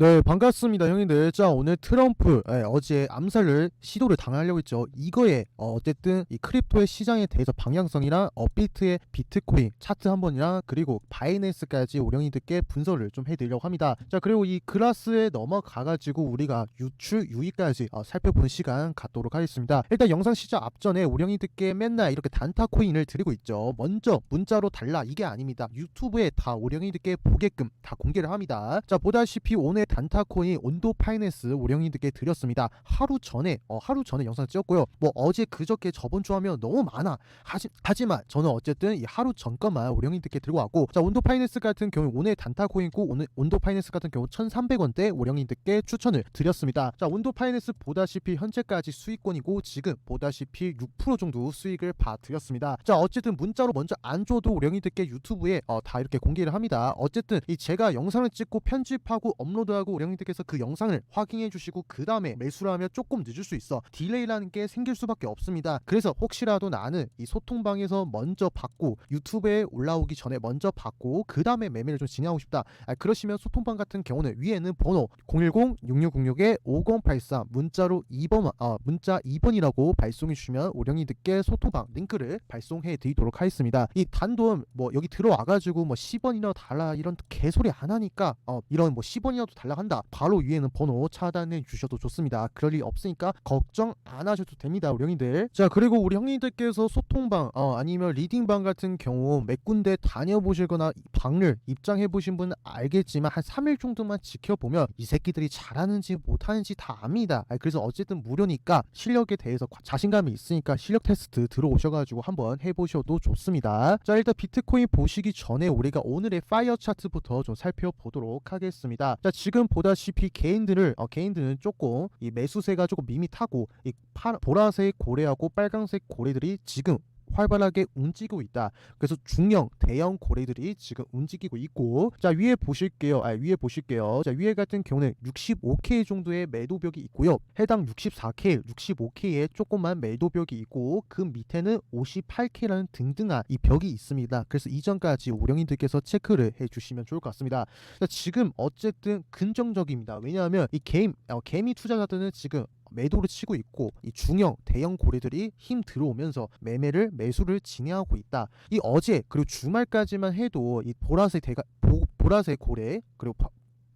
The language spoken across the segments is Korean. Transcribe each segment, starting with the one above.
네, 반갑습니다, 형님들. 자, 오늘 트럼프, 예, 어제 암살을 시도를 당하려고 했죠. 이거에, 어, 어쨌든, 이 크립토의 시장에 대해서 방향성이랑 업비트의 비트코인 차트 한 번이랑, 그리고 바이낸스까지 우령이들께 분석을 좀 해드리려고 합니다. 자, 그리고 이 그라스에 넘어가가지고 우리가 유출 유의까지 어, 살펴보는 시간 갖도록 하겠습니다. 일단 영상 시작 앞전에 우령이들께 맨날 이렇게 단타 코인을 드리고 있죠. 먼저 문자로 달라 이게 아닙니다. 유튜브에 다 우령이들께 보게끔 다 공개를 합니다. 자, 보다시피 오늘 단타코인 온도 파이낸스 우령이들께 드렸습니다. 하루 전에 어, 하루 전에 영상 찍었고요. 뭐 어제 그저께 저번 주 하면 너무 많아. 하지, 하지만 저는 어쨌든 이 하루 전 것만 우령이들께 들고 왔고 자 온도 파이낸스 같은 경우 오늘 단타코인 고 오늘 온도 파이낸스 같은 경우 1,300원대 우령이들께 추천을 드렸습니다. 자 온도 파이낸스 보다시피 현재까지 수익권이고 지금 보다시피 6% 정도 수익을 봐드렸습니다. 자 어쨌든 문자로 먼저 안 줘도 우령이들께 유튜브에 어, 다 이렇게 공개를 합니다. 어쨌든 이 제가 영상을 찍고 편집하고 업로드 하고 우령이들께서 그 영상을 확인해 주시고 그 다음에 매수를 하면 조금 늦을 수 있어 딜레이라는 게 생길 수밖에 없습니다. 그래서 혹시라도 나는 이 소통방에서 먼저 받고 유튜브에 올라오기 전에 먼저 받고 그 다음에 매매를 좀 진행하고 싶다. 아, 그러시면 소통방 같은 경우는 위에는 번호 010-6606-5083 문자로 2번 아, 문자 2번이라고 발송해 주시면 우령이들께 소통방 링크를 발송해 드리도록 하겠습니다. 이 단돈 뭐 여기 들어와 가지고 뭐 10원이나 달라 이런 개소리 안 하니까 어 이런 뭐 10원이라도 달라 한다. 바로 위에는 번호 차단해 주셔도 좋습니다. 그럴 일 없으니까 걱정 안 하셔도 됩니다. 우리 형님들. 자, 그리고 우리 형님들께서 소통방 어 아니면 리딩방 같은 경우 몇 군데 다녀보시거나 이 방을 입장해 보신 분은 알겠지만 한 3일 정도만 지켜보면 이 새끼들이 잘하는지 못하는지 다 압니다. 아, 그래서 어쨌든 무료니까 실력에 대해서 과- 자신감이 있으니까 실력 테스트 들어오셔가지고 한번 해보셔도 좋습니다. 자 일단 비트코인 보시기 전에 우리가 오늘의 파이어 차트부터 좀 살펴보도록 하겠습니다. 자 지금 보다시피 개인들을 어, 개인들은 조금 이 매수세가 조금 밋밋하고 이 파, 보라색 고래하고 빨강색 고래들이 지금 활발하게 움직이고 있다. 그래서 중형, 대형 고래들이 지금 움직이고 있고 자 위에 보실게요. 아 위에 보실게요. 자 위에 같은 경우는 65K 정도의 매도벽이 있고요. 해당 64K, 65K에 조그만 매도벽이 있고 그 밑에는 58K라는 등등한 이 벽이 있습니다. 그래서 이전까지 우령이들께서 체크를 해 주시면 좋을 것 같습니다. 자, 지금 어쨌든 긍정적입니다. 왜냐하면 이 게임 어, 개미 투자자들은 지금 매도를 치고 있고 이 중형 대형 고래들이 힘 들어오면서 매매를 매수를 진행하고 있다. 이 어제 그리고 주말까지만 해도 이 보라색 대가 보, 보라색 고래 그리고 파-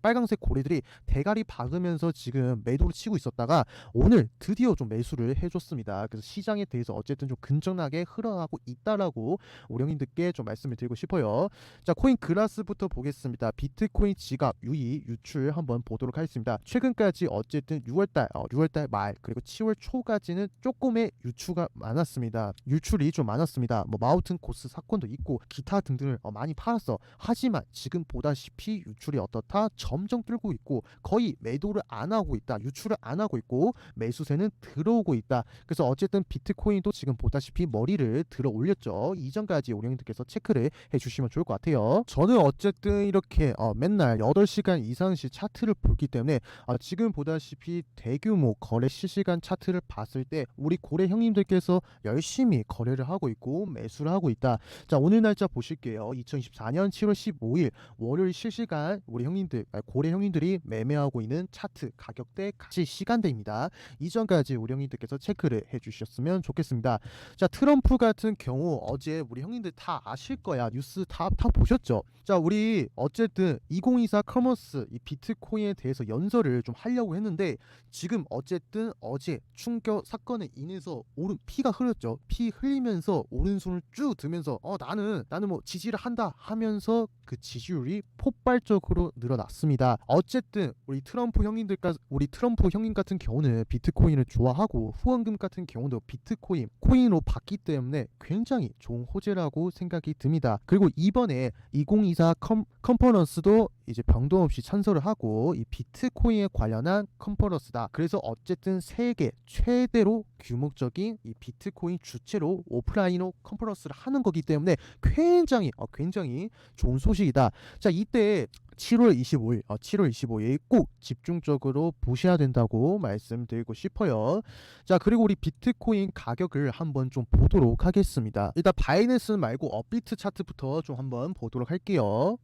빨강색 고래들이 대가리 박으면서 지금 매도를 치고 있었다가 오늘 드디어 좀 매수를 해줬습니다. 그래서 시장에 대해서 어쨌든 좀 긍정하게 흘러가고 있다라고 우령님들께 좀 말씀을 드리고 싶어요. 자 코인 그라스부터 보겠습니다. 비트코인 지갑 유의 유출 한번 보도록 하겠습니다. 최근까지 어쨌든 6월달, 어, 6월달 말 그리고 7월 초까지는 조금의 유출가 많았습니다. 유출이 좀 많았습니다. 뭐 마우튼 코스 사건도 있고 기타 등등을 어, 많이 팔았어. 하지만 지금 보다시피 유출이 어떻다? 점점 뚫고 있고 거의 매도를 안 하고 있다. 유출을 안 하고 있고 매수세는 들어오고 있다. 그래서 어쨌든 비트코인도 지금 보다시피 머리를 들어 올렸죠. 이전까지 우령님들께서 체크를 해주시면 좋을 것 같아요. 저는 어쨌든 이렇게 어, 맨날 8시간 이상씩 차트를 보기 때문에 아, 지금 보다시피 대규모 거래 실시간 차트를 봤을 때 우리 고래 형님들께서 열심히 거래를 하고 있고 매수를 하고 있다. 자 오늘 날짜 보실게요. 2024년 7월 15일 월요일 실시간 우리 형님들 아, 고래 형님들이 매매하고 있는 차트 가격대 가치 시간대입니다. 이전까지 우리 형님들께서 체크를 해주셨으면 좋겠습니다. 자 트럼프 같은 경우 어제 우리 형님들 다 아실 거야 뉴스 다 다 보셨죠? 자 우리 어쨌든 2024 커머스 이 비트코인에 대해서 연설을 좀 하려고 했는데 지금 어쨌든 어제 충격 사건에 인해서 오른 피가 흐렸죠. 피 흘리면서 오른손을 쭉 들면서 어 나는 나는 뭐 지지를 한다 하면서 그 지지율이 폭발적으로 늘어났습니다. 어쨌든 우리 트럼프 형님들까 우리 트럼프 형님 같은 경우는 비트코인을 좋아하고 후원금 같은 경우도 비트코인 코인으로 받기 때문에 굉장히 좋은 호재라고 생각이 듭니다. 그리고 이번에 2024 컨, 컨퍼런스도 이제 병동 없이 찬설을 하고 이 비트코인에 관련한 컨퍼런스다. 그래서 어쨌든 세계 최대로 규모적인 이 비트코인 주체로 오프라인으로 컨퍼런스를 하는 거기 때문에 굉장히 어, 굉장히 좋은 소식이다. 자 이때 7월 25일, 어, 7월 25일 꼭 집중적으로 보셔야 된다고 말씀드리고 싶어요. 자 그리고 우리 비트코인 가격을 한번 좀 보도록 하겠습니다. 일단 바이낸스 말고 업비트 차트부터 좀 한번 보도록 할게요.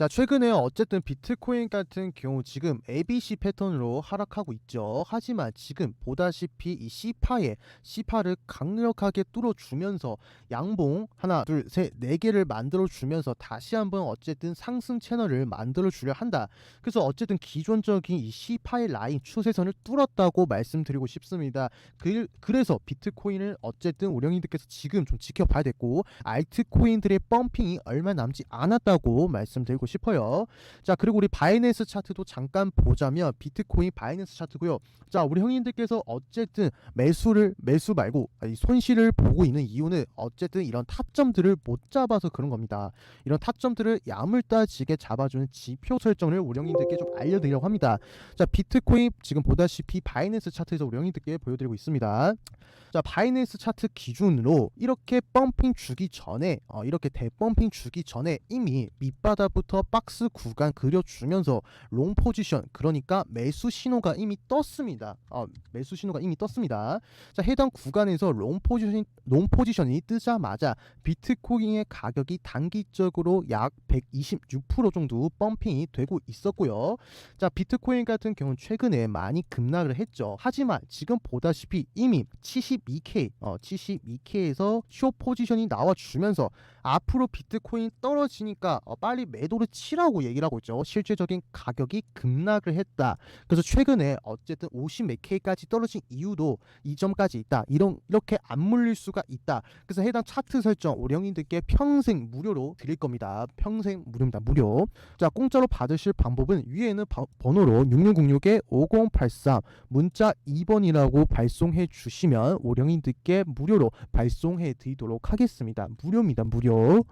자, 최근에 어쨌든 비트코인 같은 경우 지금 ABC 패턴으로 하락하고 있죠. 하지만 지금 보다시피 이 C파에 C파를 강력하게 뚫어주면서 양봉 하나, 둘, 셋, 네 개를 만들어주면서 다시 한번 어쨌든 상승 채널을 만들어주려 한다. 그래서 어쨌든 기존적인 이 C파의 라인 추세선을 뚫었다고 말씀드리고 싶습니다. 그, 그래서 비트코인을 어쨌든 우량이들께서 지금 좀 지켜봐야 됐고 알트코인들의 펌핑이 얼마 남지 않았다고 말씀드리고 싶어요. 자 그리고 우리 바이낸스 차트도 잠깐 보자면 비트코인 바이낸스 차트고요. 자 우리 형님들께서 어쨌든 매수를 매수 말고 아니, 손실을 보고 있는 이유는 어쨌든 이런 타점들을 못 잡아서 그런 겁니다. 이런 타점들을 야물따지게 잡아주는 지표 설정을 우리 형님들께 좀 알려드리려고 합니다. 자 비트코인 지금 보다시피 바이낸스 차트에서 우리 형님들께 보여드리고 있습니다. 자 바이낸스 차트 기준으로 이렇게 펌핑 주기 전에 어, 이렇게 대펌핑 주기 전에 이미 밑바닥부터 박스 구간 그려주면서 롱 포지션 그러니까 매수 신호가 이미 떴습니다. 어, 매수 신호가 이미 떴습니다. 자 해당 구간에서 롱 포지션 롱 포지션이 뜨자마자 비트코인의 가격이 단기적으로 약 126% 정도 펌핑이 되고 있었고요. 자 비트코인 같은 경우는 최근에 많이 급락을 했죠. 하지만 지금 보다시피 이미 72K 어 72K에서 쇼 포지션이 나와주면서 앞으로 비트코인 떨어지니까 어, 빨리 매도 를 치라고 얘기를 하고 있죠. 실제적인 가격이 급락을 했다. 그래서 최근에 어쨌든 50몇 K까지 떨어진 이유도 이 점까지 있다. 이런 이렇게 안 물릴 수가 있다. 그래서 해당 차트 설정 우령님들께 평생 무료로 드릴 겁니다. 평생 무료입니다. 무료. 자 공짜로 받으실 방법은 위에는 바- 번호로 6606에 5083 문자 2번이라고 발송해 주시면 오령인들께 무료로 발송해 드리도록 하겠습니다. 무료입니다. 무료.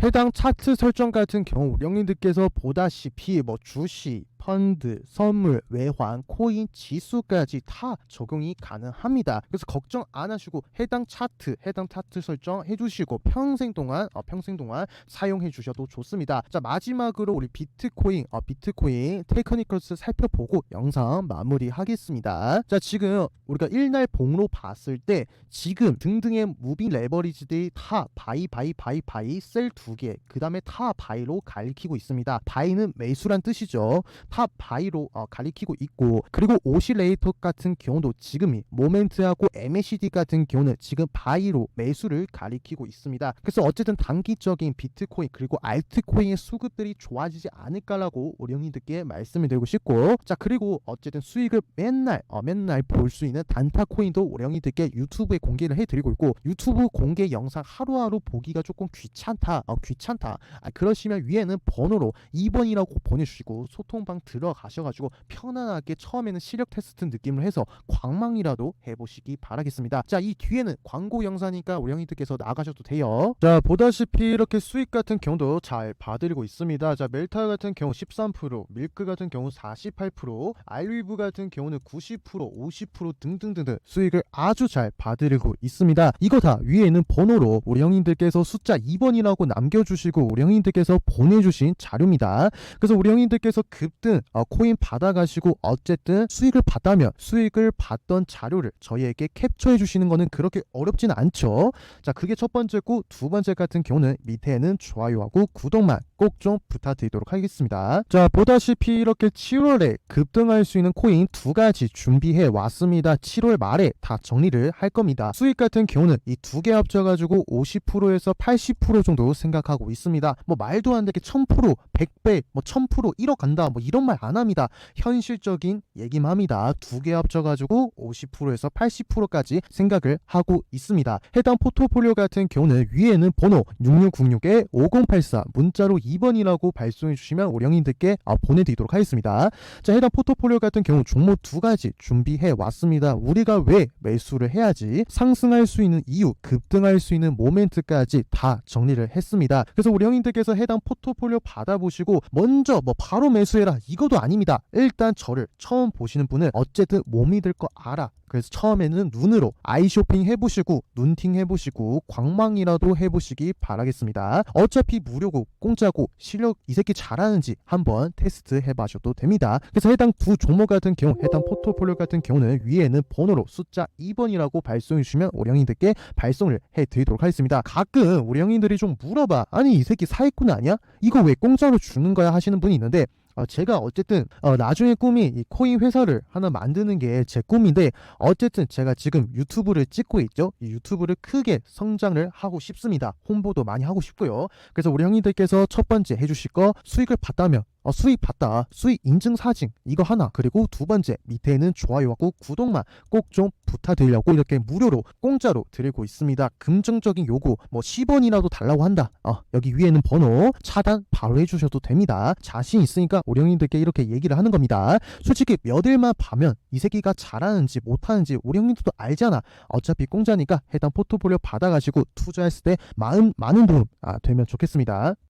해당 차트 설정 같은 경우 우령님들께서 보다시피 뭐 주식, 펀드, 선물, 외환, 코인, 지수까지 다 적용이 가능합니다. 그래서 걱정 안 하시고 해당 차트, 해당 차트 설정 해주시고 평생 동안 어, 평생 동안 사용해 주셔도 좋습니다. 자 마지막으로 우리 비트코인, 어, 비트코인 테크니컬스 살펴보고 영상 마무리하겠습니다. 자 지금 우리가 일날 봉로 봤을 때 지금 등등의 무빙 레버리지들이 다 바이 바이 바이 바이 셀 두 개, 그 다음에 타 바이로 가리키고 있습니다. 바이는 매수란 뜻이죠. 타 바이로 어, 가리키고 있고 그리고 오실레이터 같은 경우도 지금이 모멘트하고 MACD 같은 경우는 지금 바이로 매수를 가리키고 있습니다. 그래서 어쨌든 단기적인 비트코인 그리고 알트코인의 수급들이 좋아지지 않을까라고 형님들께 말씀을 드리고 싶고 자 그리고 어쨌든 수익을 맨날 어, 맨날 볼 수 있는 단타 코인도 형님들께 유튜브에 공개를 해드리고 있고 유튜브 공개 영상 하루하루 보기가 조금 귀찮다 어, 귀찮다 아, 그러시면 위에는 번호로 2번이라고 보내주시고 소통방 들어가셔가지고 편안하게 처음에는 시력 테스트 느낌을 해서 광망이라도 해보시기 바라겠습니다. 자, 이 뒤에는 광고 영상이니까 우리 형님들께서 나가셔도 돼요. 자, 보다시피 이렇게 수익 같은 경우도 잘 봐드리고 있습니다. 자, 멜타 같은 경우 13%, 밀크 같은 경우 48%, 알리브 같은 경우는 90%, 50% 등등등등 수익을 아주 잘 봐드리고 있습니다. 이거 다 위에는 번호로 우리 형님들께서 숫자 2번이라고 남겨 주시고 우리 형님들께서 보내주신 자료입니다. 그래서 우리 형님들께서 급등 어, 코인 받아가시고 어쨌든 수익을 봤다면 수익을 봤던 자료를 저희에게 캡처해 주시는 거는 그렇게 어렵진 않죠. 자, 그게 첫 번째고 두 번째 같은 경우는 밑에는 좋아요하고 구독만 꼭 좀 부탁드리도록 하겠습니다. 자, 보다시피 이렇게 7월에 급등할 수 있는 코인 두 가지 준비해 왔습니다. 7월 말에 다 정리를 할 겁니다. 수익 같은 경우는 이 두 개 합쳐가지고 50%에서 80% 정도 생각하고 있습니다. 뭐 말도 안 되게 1000%, 100배, 뭐 1000% 1억 간다, 뭐 이런 말 안 합니다. 현실적인 얘기만 합니다. 두 개 합쳐가지고 50%에서 80%까지 생각을 하고 있습니다. 해당 포트폴리오 같은 경우는 위에는 번호 6606에 5084 문자로 2번이라고 발송해 주시면 우리 형님들께 아, 보내드리도록 하겠습니다. 자, 해당 포트폴리오 같은 경우 종목 두 가지 준비해 왔습니다. 우리가 왜 매수를 해야지 상승할 수 있는 이유, 급등할 수 있는 모멘트까지 다 정리를 했습니다. 그래서 우리 형님들께서 해당 포트폴리오 받아보시고 먼저 뭐 바로 매수해라 이것도 아닙니다. 일단 저를 처음 보시는 분은 어쨌든 못 믿을 거 알아. 그래서 처음에는 눈으로 아이 쇼핑 해보시고 눈팅 해보시고 광망이라도 해보시기 바라겠습니다. 어차피 무료고 공짜고 실력 이 새끼 잘하는지 한번 테스트 해봐셔도 됩니다. 그래서 해당 두 종목 같은 경우 해당 포트폴리오 같은 경우는 위에는 번호로 숫자 2번이라고 발송해 주시면 우리 형님들께 발송을 해드리도록 하겠습니다. 가끔 우리 형님들이 좀 물어봐. 아니 이 새끼 사기꾼 아니야? 이거 왜 공짜로 주는 거야 하시는 분이 있는데 어, 제가 어쨌든 어, 나중에 꿈이 이 코인 회사를 하나 만드는 게 제 꿈인데 어쨌든 제가 지금 유튜브를 찍고 있죠. 이 유튜브를 크게 성장을 하고 싶습니다. 홍보도 많이 하고 싶고요. 그래서 우리 형님들께서 첫 번째 해주실 거 수익을 봤다면 어, 수익 봤다 수익 인증 사진 이거 하나 그리고 두 번째 밑에는 좋아요하고 구독만 꼭 좀 부탁드리려고 이렇게 무료로 공짜로 드리고 있습니다. 금정적인 요구 뭐 10원이라도 달라고 한다. 어, 여기 위에는 번호 차단 바로 해주셔도 됩니다. 자신 있으니까 우리 형님들께 이렇게 얘기를 하는 겁니다. 솔직히 몇 일만 봐면 이 새끼가 잘하는지 못하는지 우리 형님들도 알잖아. 어차피 공짜니까 해당 포트폴리오 받아가지고 투자했을 때 마음 많은 도움 아, 되면 좋겠습니다.